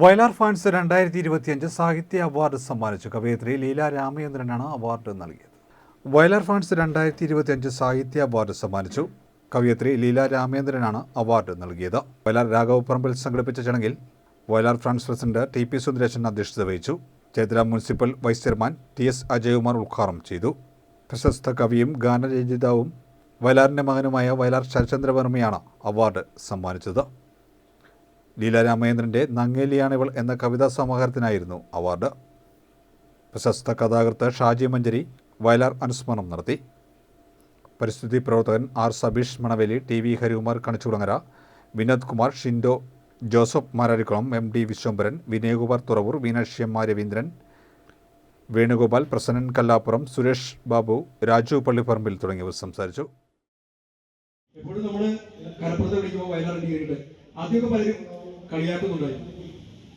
Vayalar fans രണ്ടായിരത്തി ഇരുപത്തിയഞ്ച് സാഹിത്യ അവാർഡ് സമ്മാനിച്ചു. കവയിത്രി ലീല രാമചന്ദ്രനാണ് അവാർഡ് നൽകിയത്. വയലാർ ഫാൻസ് രണ്ടായിരത്തി ഇരുപത്തിയഞ്ച് സാഹിത്യ അവാർഡ് സമ്മാനിച്ചു. കവയിത്രി ലീല രാമേന്ദ്രനാണ് അവാർഡ് നൽകിയത്. വയലാർ രാഘവപ്പറമ്പിൽ സംഘടിപ്പിച്ച ചടങ്ങിൽ Vayalar friends president T P Sundaresan അധ്യക്ഷത വഹിച്ചു. ചേത്ര municipal vice chairman T S Ajayakumar ഉദ്ഘാടനം ചെയ്തു. പ്രശസ്ത കവിയും ഗാനരചയിതാവും വയലാറിന്റെ മകനുമായ വയലാർ ശരചന്ദ്രവർമ്മയാണ് അവാർഡ് സമ്മാനിച്ചത്. ലീല രാമചന്ദ്രന്റെ നങ്ങേലിയാണിവൾ എന്ന കവിതാ സമാഹാരത്തിനായിരുന്നു അവാർഡ്. പ്രശസ്ത കഥാകൃത്ത് ഷാജി മഞ്ചരി വയലാർ അനുസ്മരണം നടത്തി. പരിസ്ഥിതി പ്രവർത്തകൻ R Sabeesh Manaveli T V Harikumar Kanichukulangara Vinod Kumar Shindo Joseph Mararikulam M D Viswambharan Vinayakumar Thuravoor Meenakshi M Raveendran Venugopal Prasannan Kallappuram Suresh Babu Raju പള്ളിപ്പറമ്പിൽ തുടങ്ങിയവർ സംസാരിച്ചു. എപ്പോഴും നമ്മൾ കടപ്പുറത്ത് വിളിക്കുമ്പോൾ വയലാറിന്റെ കയറിയിട്ട് ആദ്യമൊക്കെ പലരും കളിയാക്കുന്നുണ്ടായിരുന്നു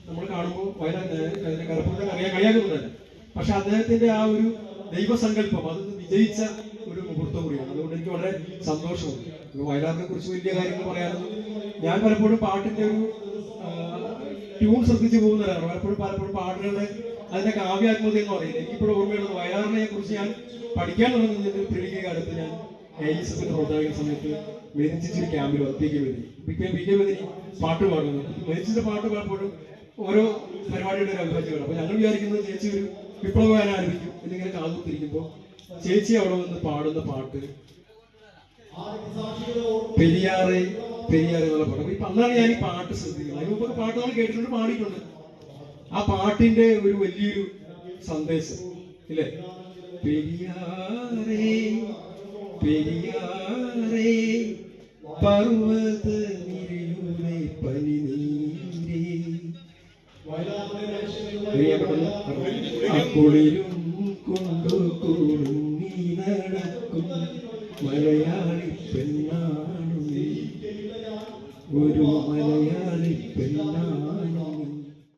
നമ്മൾ കാണുമ്പോൾ വയനാട്ടിലെ കടപ്പുറത്തെ അറിയാൻ കളിയാക്കുന്നുണ്ടായിരുന്നു പക്ഷെ അദ്ദേഹത്തിന്റെ ആ ഒരു ദൈവസങ്കല്പം അത് വിജയിച്ച ഒരു മുഹൂർത്തം കൂടിയാണ്. അതുകൊണ്ട് എനിക്ക് വളരെ സന്തോഷമുണ്ട്. വയനാടിനെ കുറിച്ച് വലിയ കാര്യങ്ങൾ പറയാനൊന്നും ഞാൻ പലപ്പോഴും പാട്ടിന്റെ ഒരു ട്യൂൺ ശ്രദ്ധിച്ചു പോകുന്നവരാണ്. പലപ്പോഴും പലപ്പോഴും പാട്ടുകളുടെ അതിന്റെ കാവ്യാത്മത എന്ന് പറയുന്നത്. എനിക്കിപ്പോഴും ഓർമ്മയുള്ളത് വയനാടിനെ കുറിച്ച് ഞാൻ പഠിക്കാൻ തുടങ്ങുന്നതിന്റെ പ്രീഡിക കാലത്ത് ഞാൻ എലിസബത്ത് പ്രോത്സാഹിക്കുന്ന സമയത്ത് മെരിച്ചിന്റെ ക്യാമ്പിൽ P K Methini P K P K Methini പാട്ട് പാടുന്നു. മെരിച്ചിന്റെ പാട്ട് പാടുമ്പോഴും ഓരോ പരിപാടിയുടെ ഒരു അഭിപ്രായമാണ് അപ്പൊ ഞങ്ങൾ വിചാരിക്കുന്നത് ചേച്ചി ഒരു വിപ്ലവഗാനം ആരംഭിക്കും എന്നിങ്ങനെ കാതുത്തിരിക്കുമ്പോൾ ചേച്ചി അവിടെ വന്ന് പാടുന്ന പാട്ട് പെരിയാറ് പെരിയാറ് എന്നുള്ള പാട്ട്. ഇപ്പൊ അന്നാണ് ഞാൻ ഈ പാട്ട് ശ്രദ്ധിക്കുന്നത്. അതിന് മുമ്പ് പാട്ട് നമ്മൾ കേട്ടിട്ടുണ്ട് പാടിയിട്ടുണ്ട്. ആ പാട്ടിന്റെ ഒരു വലിയൊരു സന്ദേശം ഇല്ലേ? പെരിയാറേ പെരിയാറേ പർവത പനിനീരേ പ്രിയപ്പെട്ടത് ആ കുളിരും കൊണ്ടു കുടുങ്ങി നടക്കും മലയാളി പെണ്ണാണു. ഒരു മലയാളി പെണ്ണാണു